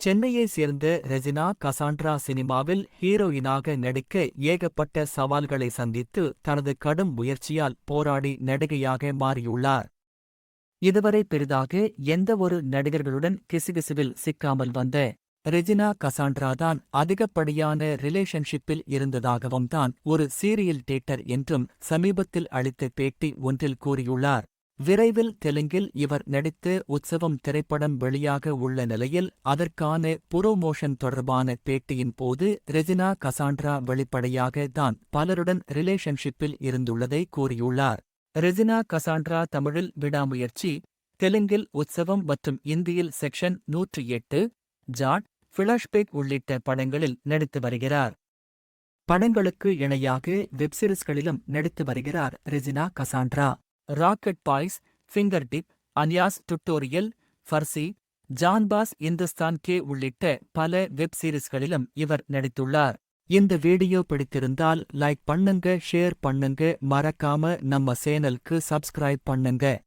சென்னையை சேர்ந்த Regina Cassandra சினிமாவில் ஹீரோயினாக நடிக்க ஏகப்பட்ட சவால்களை சந்தித்து தனது கடும் முயற்சியால் போராடி நடிகையாக மாறியுள்ளார். இதுவரை பெரிதாக எந்தவொரு நடிகர்களுடன் கிசுகிசுவில் சிக்காமல் வந்த ரெஜினா கசாண்ட்ரா தான் அதிகப்படியான ரிலேஷன்ஷிப்பில் இருந்ததாகவும் தான் ஒரு சீரியல் டேட்டர் என்றும் சமீபத்தில் அளித்த பேட்டி ஒன்றில் கூறியுள்ளார். விரைவில் தெலுங்கில் இவர் நடித்த உற்சவம் திரைப்படம் வெளியாக உள்ள நிலையில் அதற்கான புரோமோஷன் தொடர்பான பேட்டியின் போது ரெஜினா கசாண்ட்ரா வெளிப்படையாக தான் பலருடன் ரிலேஷன்ஷிப்பில் இருந்துள்ளதை கூறியுள்ளார். ரெஜினா கசாண்ட்ரா தமிழில் விடாமுயற்சி தெலுங்கில் உற்சவம் மற்றும் இந்தியில் செக்ஷன் நூற்றி எட்டு ஜாட் ஃபிளாஷ்பேக் உள்ளிட்ட படங்களில் நடித்து வருகிறார். படங்களுக்கு இணையாக வெப்சீரிஸ்களிலும் நடித்து வருகிறார் Regina Cassandra. Rocket boys fingertip Anya's tutorial Farzi Jaanbaaz Hindustan Ke உள்ளிட்ட பல வெப் சீரிஸ்களிலும் இவர் நடித்துள்ளார். இந்த வீடியோ பிடித்திருந்தால் லைக் பண்ணுங்க ஷேர் பண்ணுங்க மறக்காம நம்ம சேனலுக்கு சப்ஸ்கிரைப் பண்ணுங்க.